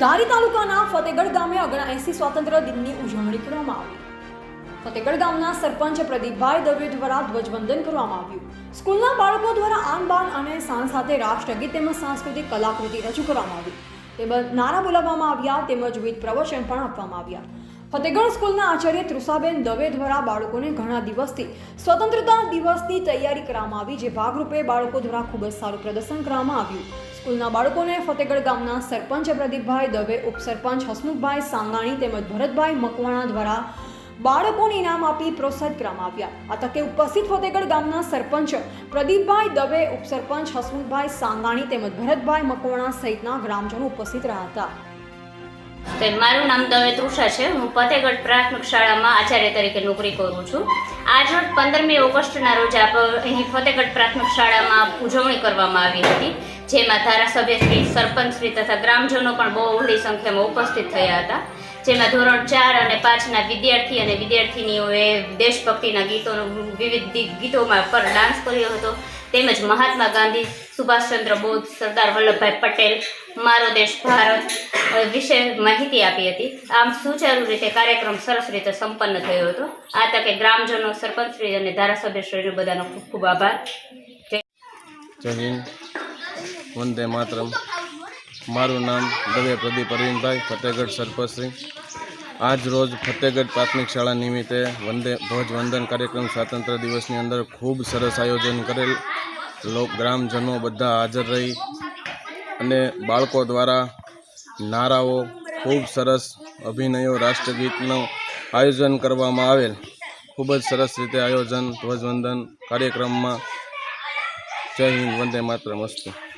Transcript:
ધારી તાલુકાના ફતેગઢ ગામે અગણા એસી સ્વાતંત્ર્ય દિનની ઉજવણી કરવામાં આવી. ફતેગઢ ગામના સરપંચ પ્રદીપભાઈ દવે દ્વારા ધ્વજવંદન કરવામાં આવ્યું. સ્કૂલના બાળકો દ્વારા આન બાન અને સાંજ સાથે રાષ્ટ્રગીત તેમજ સાંસ્કૃતિક કલાકૃતિ રજૂ કરવામાં આવી. તેમજ નારા બોલાવવામાં આવ્યા તેમજ વિવિધ પ્રવચન પણ આપવામાં આવ્યા. ફતેગઢ સ્કૂલના આચાર્ય તૃષાબેન દવે દ્વારા બાળકોને ઘણા દિવસથી સ્વતંત્રતા દિવસની તૈયારી કરવામાં આવી, જે ભાગરૂપે બાળકો દ્વારા ખૂબ જ સારું પ્રદર્શન કરવામાં આવ્યું. સ્કૂલના બાળકોને ફતેગઢ ગામના સરપંચ પ્રદીપભાઈ દવે, ઉપસરપંચ હસમુખભાઈ સાંગાણી તેમજ ભરતભાઈ મકવાણા દ્વારા બાળકોને ઇનામ આપી પ્રોત્સાહિત કરવામાં આવ્યા. આ તકે ઉપસ્થિત ફતેગઢ ગામના સરપંચ પ્રદીપભાઈ દવે, ઉપસરપંચ હસમુખભાઈ સાંગાણી તેમજ ભરતભાઈ મકવાણા સહિતના ગ્રામજનો ઉપસ્થિત રહ્યા હતા. મારું નામ દવે તૃષા છે. હું ફતેગઢ પ્રાથમિક શાળામાં આચાર્ય તરીકે નોકરી કરું છું. આજ રોજ પંદરમી ઓગસ્ટના રોજ આપ અહીં ફતેગઢ પ્રાથમિક શાળામાં ઉજવણી કરવામાં આવી હતી, જેમાં ધારાસભ્યશ્રી સરપંચશ્રી તથા ગ્રામજનો પણ બહુ બહોળી સંખ્યામાં ઉપસ્થિત થયા હતા. જેમાં ધોરણ ચાર અને પાંચના વિદ્યાર્થી અને વિદ્યાર્થીનીઓએ દેશભક્તિના ગીતોનો વિવિધ ગીતોમાં પર ડાન્સ કર્યો હતો. તેમજ મહાત્મા ગાંધી, સુભાષચંદ્ર બોઝ, સરદાર વલ્લભભાઈ પટેલ, મારો દેશ ભારત વિશે માહિતી આપી હતી. આમ સુચારુ રીતે કાર્યક્રમ સરસ રીતે સંપન્ન થયો હતો? આ તકે ગ્રામજનો, સરપંચશ્રી અને ધારાસભ્યશ્રીનો બધાનો ખૂબ ખૂબ આભાર. જય હિન્દ. વંદે માતરમ. મારું નામ દવે પ્રદીપ અરવિંદભાઈ, ફતેગઢ સરપંચશ્રી. આજ રોજ ફતેગઢ પ્રાથમિક શાળા નિમિત્તે વંદે ધ્વજવંદન કાર્યક્રમ સ્વાતંત્ર્ય દિવસની અંદર ખૂબ સરસ આયોજન કરેલ. લોક ગ્રામજનો બધા હાજર રહી અને બાળકો દ્વારા નારાઓ ખૂબ સરસ અભિનયો રાષ્ટ્રગીતનું આયોજન કરવામાં આવેલ. ખૂબ જ સરસ રીતે આયોજન, ધ્વજવંદન કાર્યક્રમમાં. જય હિન્દ, વંદે માત્ર અસ્તુ.